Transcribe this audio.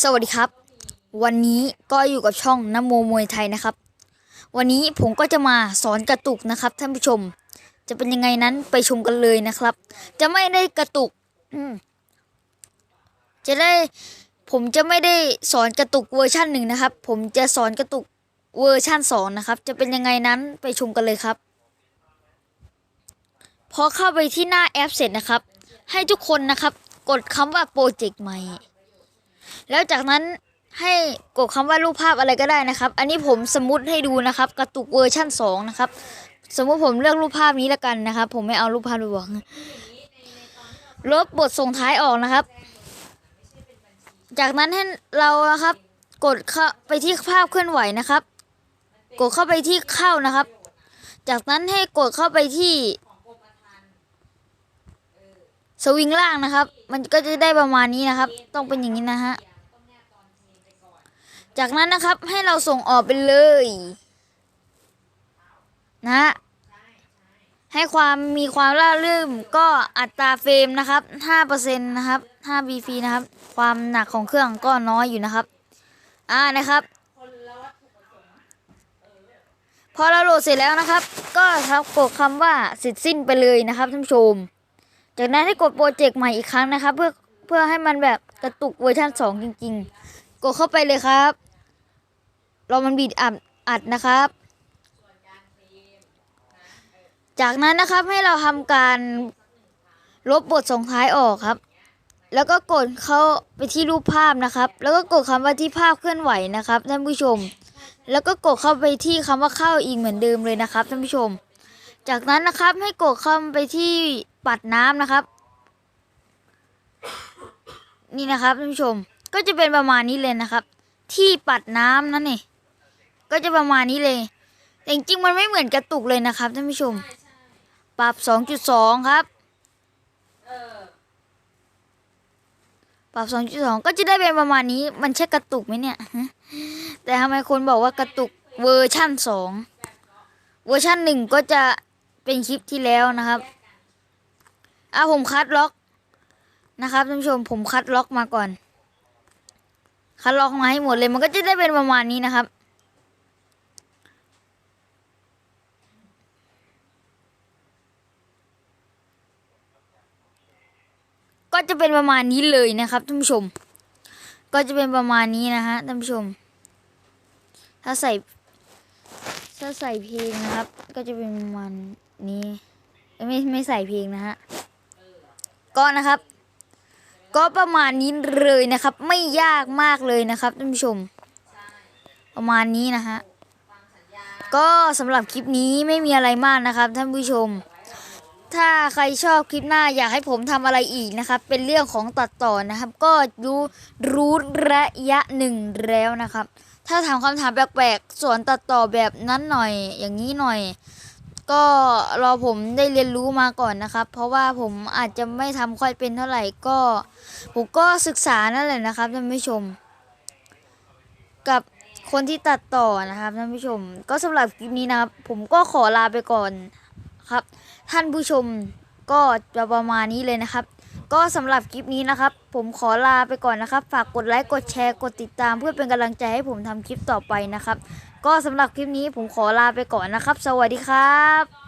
สวัสดีครับ วันนี้ก็อยู่กับช่องนโมมวยไทยนะครับ วันนี้ผมก็จะมาสอนกระตุกนะครับท่านผู้ชม จะเป็นยังไงนั้นไปชมกันเลยนะครับ จะไม่ได้กระตุกจะได้ผมจะไม่ได้สอนกระตุกเวอร์ชันหนึ่งนะครับ ผมจะสอนกระตุกเวอร์ชันสองนะครับ จะเป็นยังไงนั้นไปชมกันเลยครับ พอเข้าไปที่หน้าแอปเสร็จนะครับ ให้ทุกคนนะครับ กดคำว่าโปรเจกต์ใหม่ แล้วจากนั้นให้กดคำว่ารูปภาพอะไรก็ได้นะครับ อันนี้ผมสมมติให้ดูนะครับ กระตุกเวอร์ชั่นสองนะครับ สมมุติผมเลือกรูปภาพนี้ล้วกันนะครับ ผมไม่เอารูปภาพดูบอกลบบทส่งท้ายออกนะครับ จากนั้นให้เรานะครับ กดเข้าไปที่ภาพเคลื่อนไหวนะครับ กดเข้าไปที่เข้านะครับ จากนั้นให้กดเข้าไปที่ สวิงล่างนะครับ มันก็จะได้ประมาณนี้นะครับ ต้องเป็นอย่างนี้นะฮะ จากนั้นนะครับให้เราส่งออกไปเลย นะฮะให้ความมีความร่ารื่มก็อัตราเฟรมนะครับ5%นะครับ 5 b f นะครับ ความหนักของเครื่องก็น้อยอยู่นะครับ อ่านะครับพอเราโหลดเสร็จแล้วนะครับ ก็ทับกดคำว่าเสร็จสิ้นไปเลยนะครับท่านผู้ชม จากนั้นให้กดโปรเจกต์ใหม่อีกครั้งนะครับเพื่อเพื่อให้มันแบบกระตุกเวอร์ชันสองจริง ๆ กดเข้าไปเลยครับเรอมันบีดอัดอัดนะครับ จากนั้นนะครับให้เราทำการลบบทส่งท้ายออกครับ แล้วก็กดเข้าไปที่รูปภาพนะครับ แล้วก็กดคำว่าที่ภาพเคลื่อนไหวนะครับท่านผู้ชม แล้วก็กดเข้าไปที่คำว่าเข้าอีกเหมือนเดิมเลยนะครับท่านผู้ชม จากนั้นนะครับให้กดเข้าไปที่ปัดน้ำนะครับ นี่นะครับท่านผู้ชมก็จะเป็นประมาณนี้เลยนะครับ ที่ปัดน้ำนั่นนี่ก็จะประมาณนี้เลย แต่จริงๆมันไม่เหมือนกระตุกเลยนะครับท่านผู้ชม ปรับ 2.2 ครับปรับ 2.2 ก็จะได้เป็นประมาณนี้ มันใช่กระตุกไหมเนี่ย แต่ทำไมคนบอกว่ากระตุกเวอร์ชั่น 2 เวอร์ชั่น 1 ก็จะ เป็นคลิปที่แล้วนะครับอะผมคัดล็อกนะครับท่านผู้ชมผมคัดล็อกมาก่อน คัดล็อกมาให้หมดเลยมันก็จะได้เป็นประมาณนี้นะครับ ก็จะเป็นประมาณนี้เลยนะครับท่านผู้ชม ก็จะเป็นประมาณนี้นะฮะท่านผู้ชม ถ้าใส่ ถ้าใส่เพลงนะครับ ก็จะเป็นประมาณนี้ไม่ไม่ใส่เพลงนะฮะก็นะครับ ก็ประมาณนี้เลยนะครับ ไม่ยากมากเลยนะครับท่านผู้ชม ประมาณนี้นะฮะก็สำหรับคลิปนี้ไม่มีอะไรมากนะครับท่านผู้ชม ถ้าใครชอบคลิปหน้าอยากให้ผมทำอะไรอีกนะครับ เป็นเรื่องของตัดต่อนะครับ ก็รู้รู้ระยะหนึ่งแล้วนะครับ ถ้าถามคำถามแปลกๆสอนตัดต่อแบบนั้นหน่อย อย่างนี้หน่อย ก็รอผมได้เรียนรู้มาก่อนนะครับ เพราะว่าผมอาจจะไม่ทำค่อยเป็นเท่าไหร่ก็ ผมก็ศึกษานั่นแหละนะครับท่านผู้ชม กับคนที่ตัดต่อนะครับท่านผู้ชม ก็สำหรับคลิปนี้นะครับ ผมก็ขอลาไปก่อน ครับ ท่านผู้ชมก็จะประมาณนี้เลยนะครับ ก็สำหรับคลิปนี้นะครับ ผมขอลาไปก่อนนะครับ ฝากกดไลค์กดแชร์กดติดตามเพื่อเป็นกำลังใจให้ผมทำคลิปต่อไปนะครับ ก็สำหรับคลิปนี้ผมขอลาไปก่อนนะครับ สวัสดีครับ